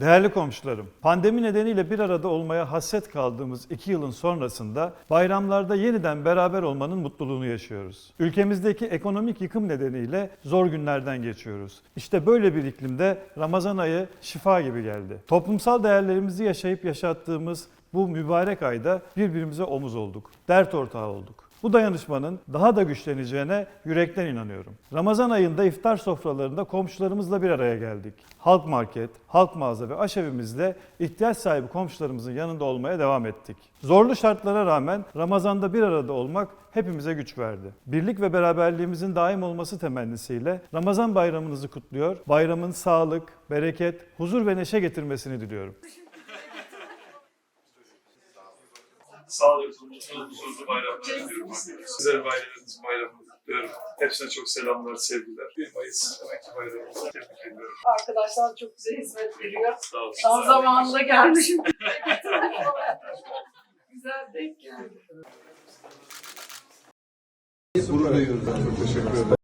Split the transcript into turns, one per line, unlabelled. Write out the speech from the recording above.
Değerli komşularım, pandemi nedeniyle bir arada olmaya hasret kaldığımız iki yılın sonrasında bayramlarda yeniden beraber olmanın mutluluğunu yaşıyoruz. Ülkemizdeki ekonomik yıkım nedeniyle zor günlerden geçiyoruz. İşte böyle bir iklimde Ramazan ayı şifa gibi geldi. Toplumsal değerlerimizi yaşayıp yaşattığımız bu mübarek ayda birbirimize omuz olduk. Dert ortağı olduk. Bu dayanışmanın daha da güçleneceğine yürekten inanıyorum. Ramazan ayında iftar sofralarında komşularımızla bir araya geldik. Halk market, halk mağaza ve aşevimizle ihtiyaç sahibi komşularımızın yanında olmaya devam ettik. Zorlu şartlara rağmen Ramazan'da bir arada olmak hepimize güç verdi. Birlik ve beraberliğimizin daim olması temennisiyle Ramazan bayramınızı kutluyor. Bayramın sağlık, bereket, huzur ve neşe getirmesini diliyorum.
Sağlıklı, mutlu, huzurlu bayramlar diliyorum. Sizlerin ailenizin bayramını kutluyorum. Hepsine çok selamlar, sevgiler. 1 Mayıs emekli bayramımızı tebrik ediyorum.
Arkadaşlar çok güzel hizmet veriyor.
Sağ olun.
Tam zamanında gelmişim. güzel denk geldi.
Gurur duyuyoruz. Çok teşekkür ederim.